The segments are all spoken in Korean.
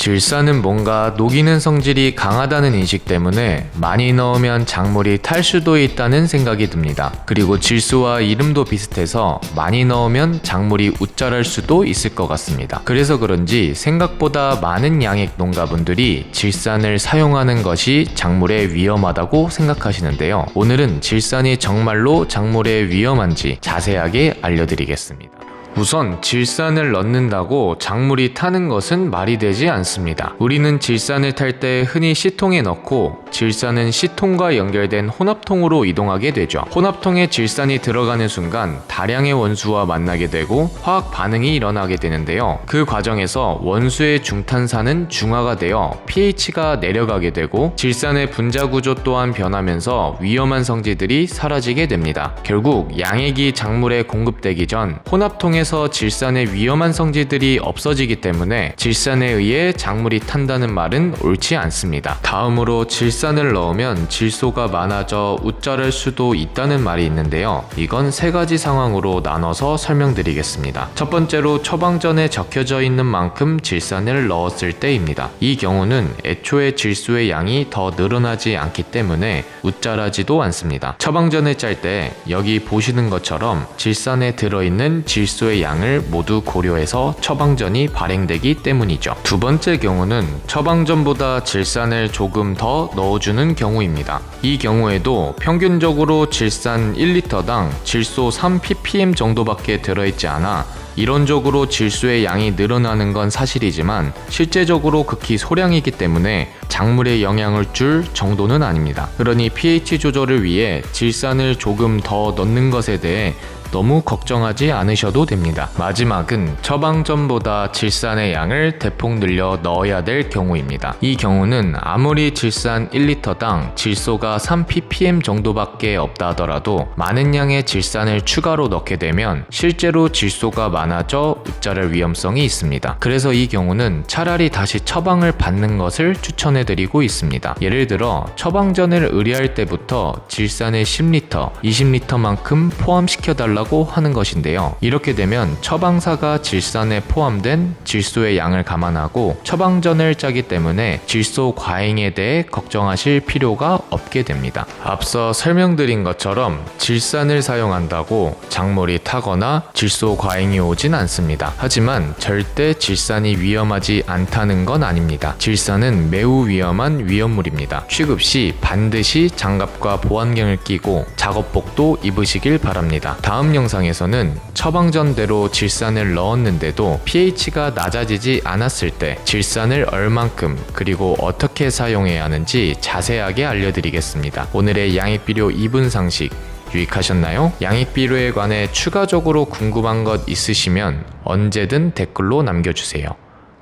질산은 뭔가 녹이는 성질이 강하다는 인식 때문에 많이 넣으면 작물이 탈 수도 있다는 생각이 듭니다. 그리고 질소와 이름도 비슷해서 많이 넣으면 작물이 웃자랄 수도 있을 것 같습니다. 그래서 그런지 생각보다 많은 양액 농가분들이 질산을 사용하는 것이 작물에 위험하다고 생각하시는데요. 오늘은 질산이 정말로 작물에 위험한지 자세하게 알려드리겠습니다. 우선 질산을 넣는다고 작물이 타는 것은 말이 되지 않습니다. 우리는 질산을 탈 때 흔히 C통에 넣고 질산은 C통과 연결된 혼합통으로 이동하게 되죠. 혼합통에 질산이 들어가는 순간 다량의 원수와 만나게 되고 화학 반응이 일어나게 되는데요. 그 과정에서 원수의 중탄산은 중화가 되어 pH가 내려가게 되고 질산의 분자 구조 또한 변하면서 위험한 성질들이 사라지게 됩니다. 결국 양액이 작물에 공급되기 전 혼합통에서 질산의 위험한 성질들이 없어지기 때문에 질산에 의해 작물이 탄다는 말은 옳지 않습니다. 다음으로 질산 을 넣으면 질소가 많아져 웃자랄 수도 있다는 말이 있는데요. 이건 세 가지 상황으로 나눠서 설명드리겠습니다. 첫 번째로 처방전에 적혀져 있는 만큼 질산을 넣었을 때입니다. 이 경우는 애초에 질소의 양이 더 늘어나지 않기 때문에 웃자라지도 않습니다. 처방전을 짤 때 여기 보시는 것처럼 질산에 들어있는 질소의 양을 모두 고려해서 처방전이 발행되기 때문이죠. 두 번째 경우는 처방전보다 질산을 조금 더 넣어 주는 경우입니다. 이 경우에도 평균적으로 질산 1리터당 질소 3ppm 정도밖에 들어있지 않아 이론적으로 질소의 양이 늘어나는 건 사실이지만 실제적으로 극히 소량이기 때문에 작물에 영향을 줄 정도는 아닙니다. 그러니 pH 조절을 위해 질산을 조금 더 넣는 것에 대해 너무 걱정하지 않으셔도 됩니다. 마지막은 처방전보다 질산의 양을 대폭 늘려 넣어야 될 경우입니다. 이 경우는 아무리 질산 1리터당 질소가 3ppm 정도밖에 없다 하더라도 많은 양의 질산을 추가로 넣게 되면 실제로 질소가 많아져 웃자랄 위험성이 있습니다. 그래서 이 경우는 차라리 다시 처방을 받는 것을 추천해 드리고 있습니다. 예를 들어 처방전을 의뢰할 때부터 질산의 10리터, 20리터만큼 포함시켜 달라 고 하는 것인데요. 이렇게 되면 처방사가 질산에 포함된 질소의 양을 감안하고 처방전을 짜기 때문에 질소 과잉에 대해 걱정하실 필요가 없게 됩니다. 앞서 설명드린 것처럼 질산을 사용한다고 작물이 타거나 질소 과잉이 오진 않습니다. 하지만 절대 질산이 위험하지 않다는 건 아닙니다. 질산은 매우 위험한 위험물입니다. 취급 시 반드시 장갑과 보안경을 끼고 작업복도 입으시길 바랍니다. 영상에서는 처방전대로 질산을 넣었는데도 pH가 낮아지지 않았을 때 질산을 얼만큼 그리고 어떻게 사용해야 하는지 자세하게 알려드리겠습니다. 오늘의 양액비료 2분 상식 유익하셨나요? 양액비료에 관해 추가적으로 궁금한 것 있으시면 언제든 댓글로 남겨주세요.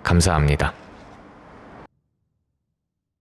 감사합니다.